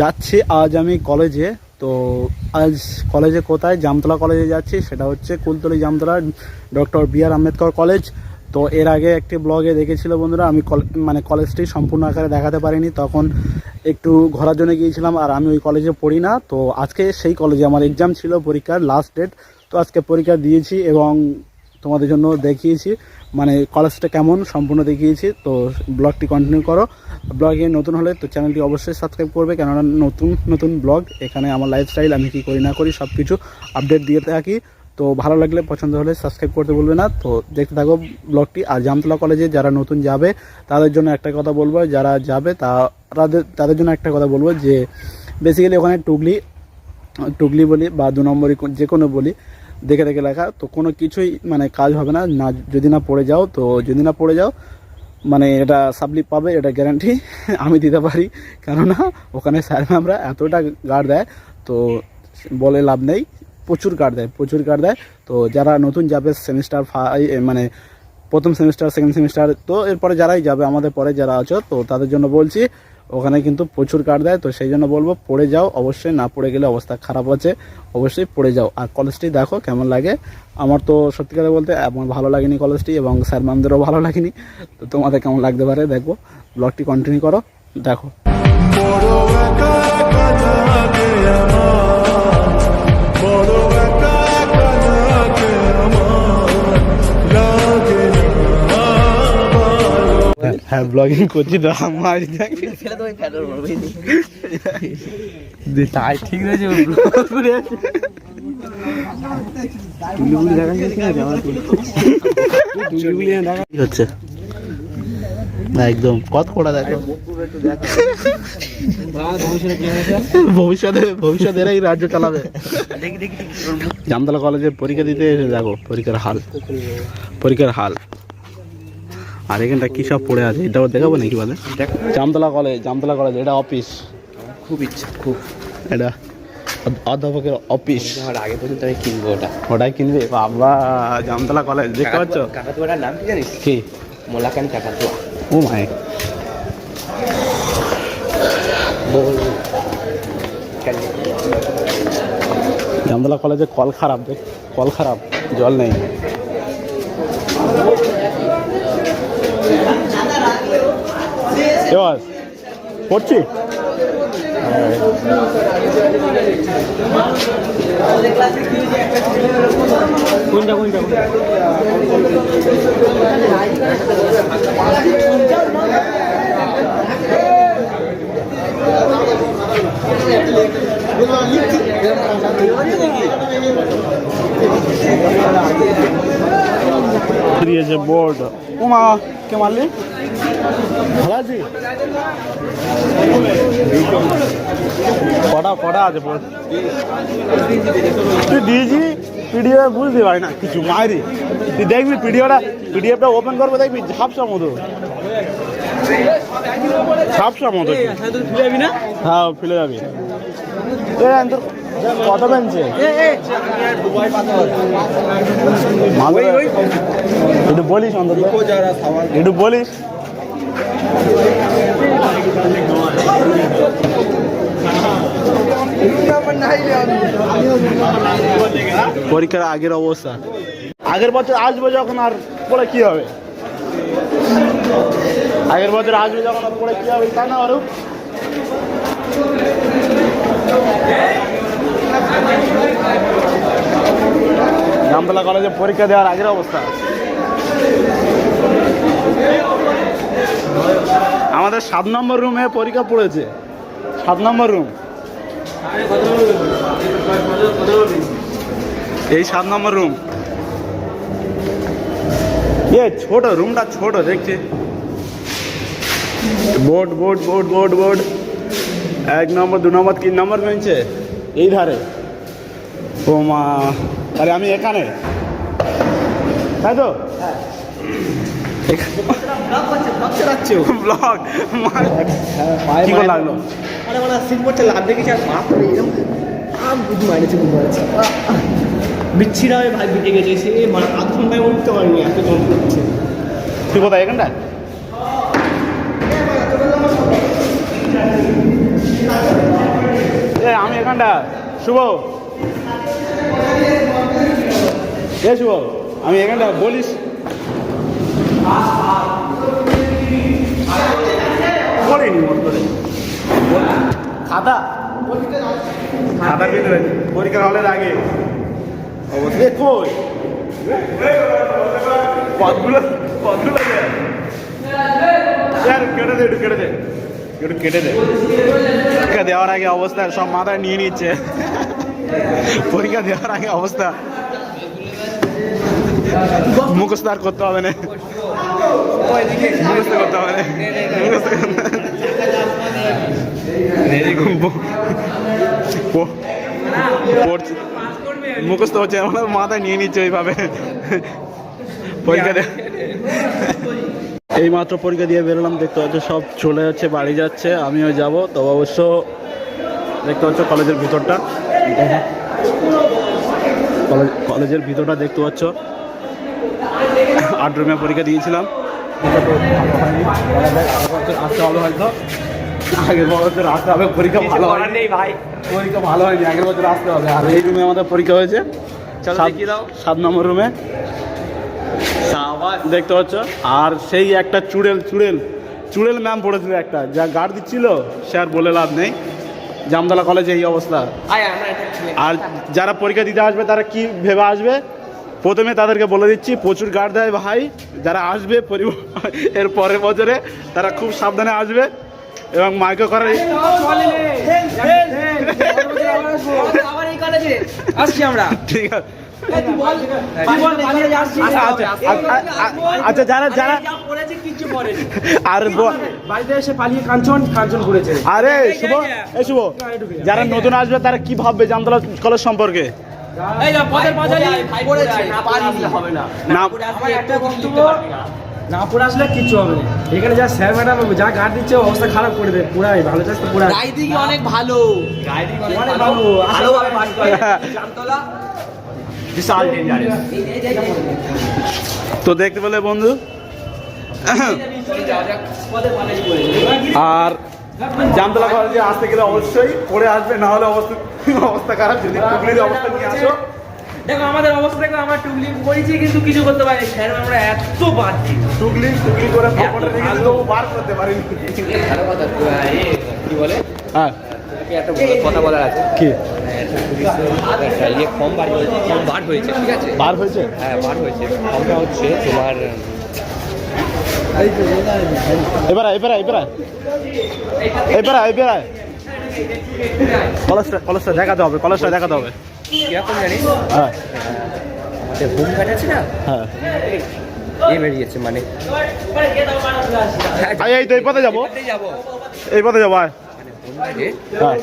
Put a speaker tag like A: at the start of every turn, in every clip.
A: যাচ্ছি, আজ আমি কলেজে। তো আজ কলেজে কোথায়? জামতলা কলেজে যাচ্ছি, সেটা হচ্ছে Kultali Jamtala, doctor B R Ambedkar college. তো এর আগে একটি ব্লগে দেখেছিল বন্ধুরা, আমি মানে কলেজটি সম্পূর্ণ আকারে দেখাতে পারিনি, তখন একটু ঘোরার জন্য গিয়েছিলাম, আর আমি ওই কলেজে পড়ি না। তো আজকে সেই কলেজে আমার এক্সাম ছিল পরীক্ষার লাস্ট ডেট তো আজকে পরীক্ষা দিয়েছি এবং তোমাদের জন্য দেখিয়েছি। মানে কলেজটা কেমন সম্পূর্ণ দেখিয়েছি। তো ব্লগটি কন্টিনিউ করো। ব্লগে নতুন হলে তো চ্যানেলটি অবশ্যই সাবস্ক্রাইব করবে। কেননা নতুন নতুন ব্লগ এখানে আমার লাইফস্টাইল আমি কী করি না করি সব কিছু আপডেট দিয়ে থাকি। তো ভালো লাগলে, পছন্দ হলে সাবস্ক্রাইব করতে বলবে না। তো দেখতে থাকো ব্লগটি আর জামতলা কলেজে যারা নতুন যাবে, তাদের জন্য একটা কথা বলব। যারা যাবে তাদের তাদের জন্য একটা কথা বলব যে বেসিক্যালি ওখানে টুগলি টুগলি বলি বা দু নম্বরই যে কোনো বলি দেখে দেখে লেখা, তো কোনো কিছুই মানে কাজ হবে না। না, যদি না পড়ে যাও, তো যদি না পড়ে যাও মানে এটা সাবলিপ পাবে, এটা গ্যারান্টি আমি দিতে পারি। কেননা, ওখানে স্যার ম্যামরা এতটা গার্ড দেয়, তো বলে লাভ নেই। প্রচুর গার্ড দেয়, প্রচুর গার্ড দেয়। তো যারা নতুন যাবে সেমিস্টার ফাই মানে প্রথম সেমিস্টার সেকেন্ড সেমিস্টার তো এরপরে যারাই যাবে, আমাদের পরে যারা আছো, তো তাদের জন্য বলছি ওখানে কিন্তু প্রচুর কার্ড দেয়, তো সেই জন্য বলব পড়ে যাও, অবশ্যই না পড়ে গেলে অবস্থা খারাপ আছে, অবশ্যই পড়ে যাও। আর কলেজটি দেখো কেমন লাগে। আমার তো সত্যি কথা বলতে আমার ভালো লাগেনি কলেজটি এবং স্যার ম্যামদেরও ভালো লাগেনি, তো তোমাদের কেমন লাগতে পারে দেখব ব্লগটি কন্টিনিউ করো, দেখো। হ্যাঁ ব্লগিং করছি তো। আমার তাই ঠিক রয়েছে আছে হচ্ছে? একদম কত কোড়া দেখো? ভবিষ্যতে ভবিষ্যতে এরাই রাজ্য চালাবে।
B: দেখি দেখি
A: জামতলা কলেজে পরীক্ষা দিতে এসে দেখো পরীক্ষার হাল। পরীক্ষার হাল। আর এখানটা কী সব পড়ে আছে? এটাও দেখাবো নাকি বলে? জামতলা কলেজ জামতলা কলেজ এটা অফিস
B: খুব ইচ্ছা খুব।
A: এটা অধ্যাপকের অফিস
B: আমার আগে পর্যন্ত আমি কিনবো ওটা।
A: ওটাই কিনবে? বাবা জামতলা কলেজ দেখতে পাচ্ছ?
B: কাকাতুয়াটার নাম কি জানিস?
A: কি?
B: মোলাকান কাকাতুয়া।
A: ও মাই। জামতলা কলেজে কল খারাপ দেখ। কল খারাপ জল নেই এবার পড়ছি
B: কোনটা কোনটা
A: দিয়েছে বোর্ড ও মা কে মারলি? আছে কটা কটা আছে তুই দিয়েছি পিডিএফ বুঝতে পারি না কিছু মারি তুই দেখবি পিডিএফটা পিডিএফটা ওপেন করব দেখবি ঝাপসা মতো। ঝাপসা মতো। হ্যাঁ ফেলে যাবি তোর কত বেঞ্চে একটু বলিস অন্তত। একটু বলিস। পরীক্ষার আগের অবস্থা। আগের বছর আসবে যখন আর পরে কি হবে? আগের বছর আসবে যখন আর পরে কি হবে তাই না আরও জামতলা কলেজে পরীক্ষা দেওয়ার আগের অবস্থা আমাদের সাত নম্বর রুমে পরীক্ষা পড়েছে। সাত নম্বর রুম। এই সাত নম্বর রুম। এ, ছোট, রুমটা ছোট, দেখছি। Board board board board board. এক নম্বর, দু নম্বর, তিন নম্বর বেঞ্চে এই ধারে। ও মা, তাহলে আমি এখানে? তাই তো? ব্লগ। কি করে লাগল?
B: আরে মানে লাভ দেখেছি আর বাপ রে এরকম আম বিচ্ছিরা হয়ে ভাই গেছে সে মানে আধ ঘন্টায় উঠতে পারিনি এত যন্ত্র হচ্ছে
A: তুই কোথায় এখানটায়? এখানটা শুভ। এ শুভ আমি এখানটা বলিস। খাতা? ভিতরে হলের আগে। অবশ্যই। কই? পদগুলো পদগুলো কেটে দে একটু কেটে দে। একটু কেটে দে। পরীক্ষা দেওয়ার আগে অবস্থা সব মাথায় নিয়ে নিচ্ছে। পরীক্ষা দেওয়ার আগে অবস্থা। মুখস্থ আর করতে হবে না। মুখস্থ করতে হবে না। মুখস্থ। মুখস্থ হচ্ছে, আমার মাথায় নিয়ে নিচ্ছে ওইভাবে পরীক্ষা এই মাত্র পরীক্ষা দিয়ে বেরোলাম, দেখতে পাচ্ছ সব চলে যাচ্ছে, বাড়ি যাচ্ছে, আমিও যাব। তবে অবশ্য দেখতে পাচ্ছ কলেজের ভিতরটা। কলেজ, কলেজের ভিতরটা দেখতে পাচ্ছ। আট রুমে পরীক্ষা দিয়েছিলাম। আসতে ভালো হয়তো আগের বছর আসতে হবে পরীক্ষা ভালো হয়নি।
B: ভাই।
A: পরীক্ষা ভালো হয়নি আগের বছর আসতে হবে। আর এই রুমে আমাদের পরীক্ষা হয়েছে। সাত- নম্বর রুমে। দেখতে পাচ্ছ? আর সেই একটা চুড়েল চুড়েল। চুড়েল ম্যাম পড়েছিল একটা যা গার্ড দিচ্ছিল সে আর বলে লাভ নেই। জামতলা কলেজে এই অবস্থা। আর যারা পরীক্ষা দিতে আসবে তারা কি ভেবে আসবে? প্রথমে তাদেরকে বলে দিচ্ছি প্রচুর গার্ড দেয় ভাই। যারা আসবে এর পরের বছরে তারা খুব সাবধানে আসবে। এবং মাইকে করে
B: আবার এই কলেজে আসছি আমরা
A: ঠিক আছে।
B: আচ্ছা,
A: যারা যারা আরে শুভ শুভ যারা নতুন আসবে তারা কি ভাববে জামতলা কলেজ সম্পর্কে?
C: এই না পদের পাঁচালি
B: পড়েছে না পারি হবে না
A: না
C: আমার একটা বক্তব্য না পড়ে আসলে কিচ্ছু হবে না এখানে যা স্যার ম্যাডাম যা গার্ড দিচ্ছে অবস্থা খারাপ করে দেয় পুরাই ভালো চাষ তো পুরাই
B: রায়দিঘি অনেক ভালো রায়দিঘি
C: অনেক ভালো।
B: ভালোভাবে পাস করে জামতলা বিশাল ডেঞ্জারাস
A: তো দেখতে পেলে বন্ধু আর জামতলা কলেজে আসতে গেলে অবশ্যই পড়ে আসবে না হলে অবস্থা অবস্থা খারাপ। যদি টুকলির অবস্থা নিয়ে আসো।
C: দেখো আমাদের অবস্থা দেখো আমরা টুকলি করেছি কিন্তু কিছু করতে পারি স্যার আমরা এত বাড়ছি
A: টুকলি টুকলি করে পকেটে রেখে দিলে তবু বার করতে পারিনি।
B: ভালো কথা কি বলে
A: হ্যাঁ।
B: একটা কথা বলার আছে
A: কি?
B: ইয়ে ফর্ম বার হয়েছে। ফর্ম বার হয়েছে? ঠিক আছে
A: বার হয়েছে?
B: হ্যাঁ বার হয়েছে। ফর্মটা হচ্ছে তোমার
A: এবার আয়, এবার আয়, এবার আয়। এবার এবার কলেজটা কলেজটা দেখাতে হবে কলেজটা দেখাতে হবে।
B: কীরকম
A: হ্যাঁ।
B: না?
A: হ্যাঁ।
B: এ বেরিয়েছে মানে।
A: এই তো এই পথে যাব। এই পথে যাব। আয়।
B: গার্ডে
A: হ্যাঁ।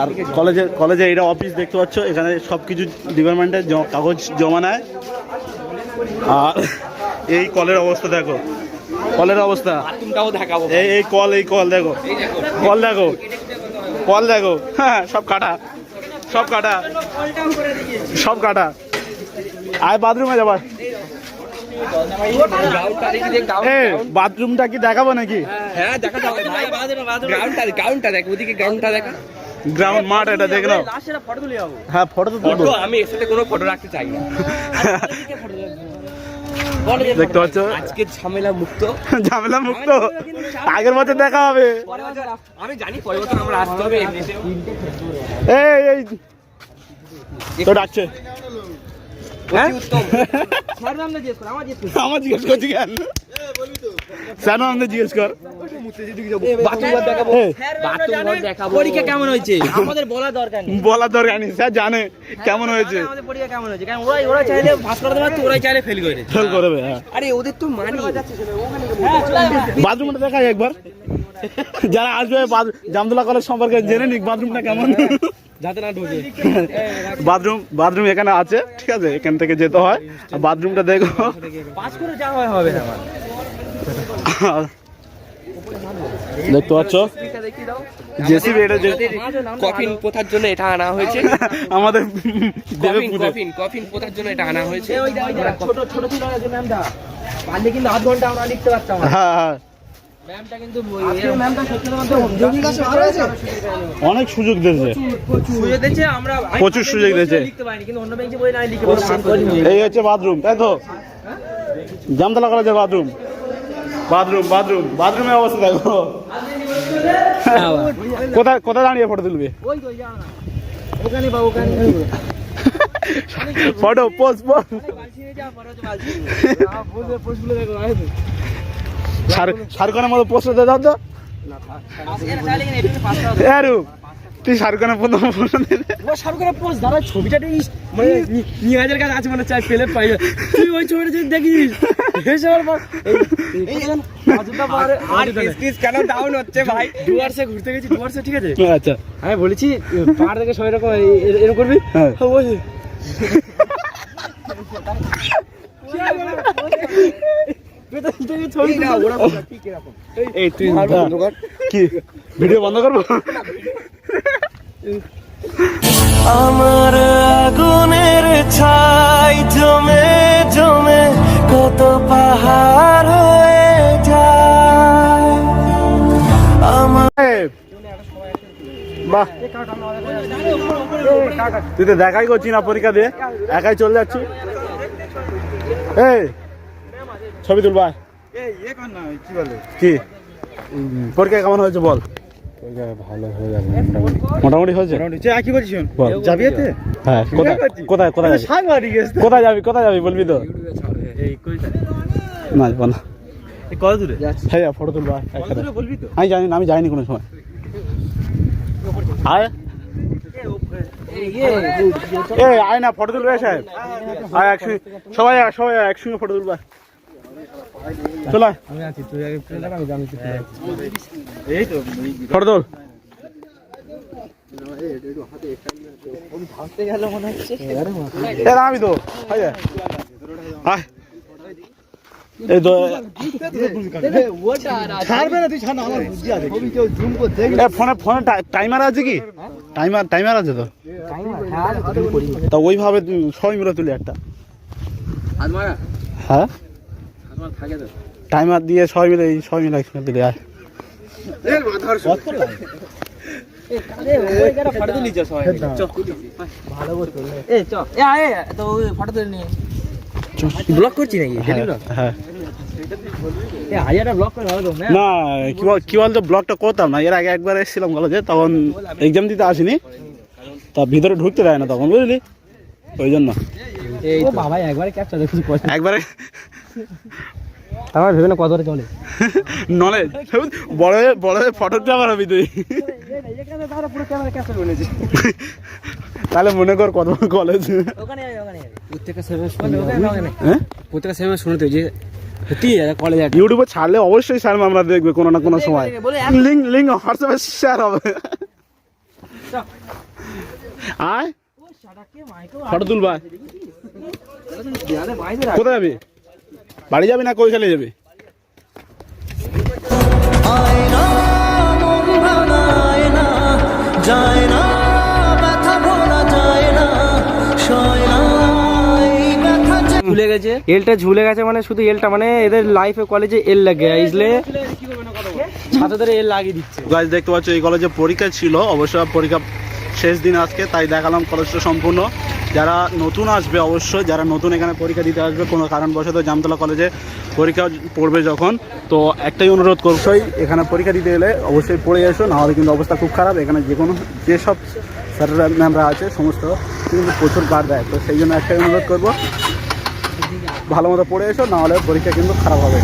A: আর কলেজে কলেজে এটা অফিস দেখতে পাচ্ছ এখানে সব কিছু ডিপার্টমেন্টের কাগজ জমা নেয়। আর এই কলের অবস্থা দেখো। কলের অবস্থা। এই এই কল এই কল দেখো। কল দেখো। কল দেখো। হ্যাঁ সব কাটা। সব কাটা। সব কাটা। আয় বাথরুমে যাবা
B: গ্রাউন্ডটা দেখি দেখ
A: এ বাথরুমটা কি দেখাবো নাকি?
B: হ্যাঁ দেখা যাবে ওদিকে গ্রাউন্ডটা দেখা।
A: গ্রাউন্ড মাঠ এটা দেখে নাও। হ্যাঁ ফটো তো তুলবো।
B: ফটো আমি এর সাথে কোনো ফটো রাখতে চাই না।
A: দেখতে পাচ্ছ?
B: আজকে ঝামেলা মুক্ত।
A: ঝামেলা মুক্ত? আগের বছর দেখা হবে।
B: আমি জানি পরের বছর আমরা আসতে হবে
A: এই এই। তো ডাকছে।
C: আমার জিজ্ঞেস
A: আমার জিজ্ঞেস করছি কেন? কেন আমাদের জিজ্ঞেস কর।
C: পরীক্ষা কেমন হয়েছে? আমাদের বলা দরকার নেই।
A: বলার দরকার নেই স্যার জানে কেমন হয়েছে।
C: আমাদের পরীক্ষা কেমন হয়েছে। কারণ ওরাই ওরা চাইলে পাস করাতে পারতো ওরাই চাইলে ফেল করে
A: ফেল করবে হ্যাঁ।
B: আরে ওদের তো মানি।
A: বাথরুমটা দেখাই একবার। যারা আসবে জামদুলা কলেজ সম্পর্কে জেনে নিক বাথরুমটা কেমন।
C: যাতে না ঢোকে
A: বাথরুম বাথরুম এখানে আছে ঠিক আছে? এখান থেকে যেতে হয়। আর বাথরুমটা দেখো।
C: পাস করে যা হবে না
A: দেখতে পাচ্ছ? জেসিবি এটা যে
B: কফিন পোথার জন্য এটা আনা হয়েছে।
A: আমাদের
B: কফিন কফিন কফিন পোথার জন্য এটা আনা হয়েছে।
C: ওই ছোট ছোট ছিল ম্যামটা পারলে কিন্তু আধ ঘণ্টা আমরা লিখতে পারতাম।
A: হ্যাঁ হ্যাঁ। অনেক সুযোগ দিয়েছে। প্রচুর। সুযোগ দিয়েছে। এই হচ্ছে বাথরুম তাই তো? জামতলা কলেজের বাথরুম। বাথরুম বাথরুম বাথরুমের অবস্থা দেখো। কোথায় কোথায় দাঁড়িয়ে ফটো তুলবে? ফটো পোজ পোজ মতো দিয়ে দাও তো। তুই প্রথম
C: পোস্ট দাদা ছবিটা দেখিস মানে কাছে আছে মানে চাই পেলে পাই। তুই ওই ছবিটা যদি দেখিস হেসে আমার পর এই অযোধ্যা পাহাড়ে আর কেন ডাউন হচ্ছে ভাই? ডুয়ার্সে ঘুরতে গেছি ডুয়ার্সে ঠিক আছে?
A: আচ্ছা।
C: আমি বলেছি পাহাড় থেকে সবাই রকম এরকম করবি?
A: কি ভিডিও বন্ধ করব?
D: আমার আগুনের ছাই জমে জমে কত পাহাড় হয়ে যায়। আমার
A: বাহ। তুই তো দেখাই করছি না পরীক্ষা দিয়ে একাই চলে যাচ্ছি এই ছবি তুলবা কি পরীক্ষা কেমন হয়েছে বল? ভালো হয়ে যাবে মোটামুটি হয়েছে
B: কি বলছিস যাবি এতে?
A: হ্যাঁ কোথায়? কোথায় কোথায় যাবি? কোথায় যাবি কোথায় যাবি বলবি তো? না যাব না।
B: কত দূরে?
A: হ্যাঁ ফটো তুলবা
B: বলবি তো?
A: আমি জানি না আমি যাইনি কোনো সময়। আয়। আয় না ফটো তুলবে সাহেব। আয় একসঙ্গে সবাই আয়, সবাই আয়, একসঙ্গে ফটো তুলবা। চল
C: আমি আছি তুই আগে ফেলে আমি জানি
B: এই তো
A: ফটো তুল। তো আয় এই তো
B: ছাড়বে না তুই ছাড় আমার বুদ্ধি আছে। ছবি কেউ জুম করে দেখ
A: ফোনে ফোনে টাইমার আছে কি? টাইমার টাইমার আছে তো। তা ওইভাবে তুই সবাই মিলে তুলি একটা। হ্যাঁ? টাইমার দিয়ে সবাই মিলে এই সবাই মিলে একসঙ্গে
C: করছি নাকি?
A: হ্যাঁ, হ্যাঁ।
C: না?
A: কি বলতো ব্লগটা করতাম না। এর আগে একবার এসেছিলাম কলেজে তখন এক্সাম দিতে আসিনি। তা ভিতরে ঢুকতে দেয় না তখন বুঝলি? ওই জন্য।
C: এই ও বাবা একবারে ক্যাপচার দেখুন
A: একবারে
C: আমার ভেবে না কত করে চলে
A: নলেজ বড় হয়ে বড় হয়ে ফটোগ্রাফার হবি তুই।
C: তাহলে পুরো ক্যামেরা ক্যাপচার বলেছি
A: তাহলে মনে কর কত কলেজ
C: ওখানে ওখানে প্রত্যেকটা সেভেন শুনে
A: হ্যাঁ
C: সেভেন শুনতে যে কলেজ
A: ইউটিউবে ছাড়লে অবশ্যই স্যার আমরা দেখবে কোনো না কোনো সময়। লিঙ্ক লিঙ্ক হোয়াটসঅ্যাপে শেয়ার হবে। আয়। ফটো তুলবা। কোথায় যাবি? বাড়ি যাবি না কৈশালে যাবি?
D: আয়না মন ভাঙায় না যায় না ব্যথা ভোলা যায় না সয় না এই ব্যথা যে
C: ঝুলে গেছে। এলটা ঝুলে গেছে মানে শুধু এলটা মানে এদের লাইফে কলেজে এল লাগে। ইসলে ছাত্রদের এল লাগিয়ে দিচ্ছে।
A: গাইজ দেখতে পাচ্ছ এই কলেজে পরীক্ষা ছিল অবশ্য পরীক্ষা শেষ দিন আজকে তাই দেখালাম কলেজটা সম্পূর্ণ। যারা নতুন আসবে অবশ্যই, যারা নতুন এখানে পরীক্ষা দিতে আসবে, কোনো কারণবশত জামতলা কলেজে পরীক্ষা পড়বে যখন। তো একটাই অনুরোধ করছই এখানে পরীক্ষা দিতে এলে অবশ্যই পড়ে এসো, নাহলে কিন্তু অবস্থা খুব খারাপ। এখানে যে কোনো যেসব স্যাররা ম্যামরা আছে, সমস্ত কিন্তু প্রচুর গার্ড দেয়। তো সেই জন্য একটাই অনুরোধ করব, ভালো মতো পড়ে এসো, নাহলে পরীক্ষা কিন্তু খারাপ হবে।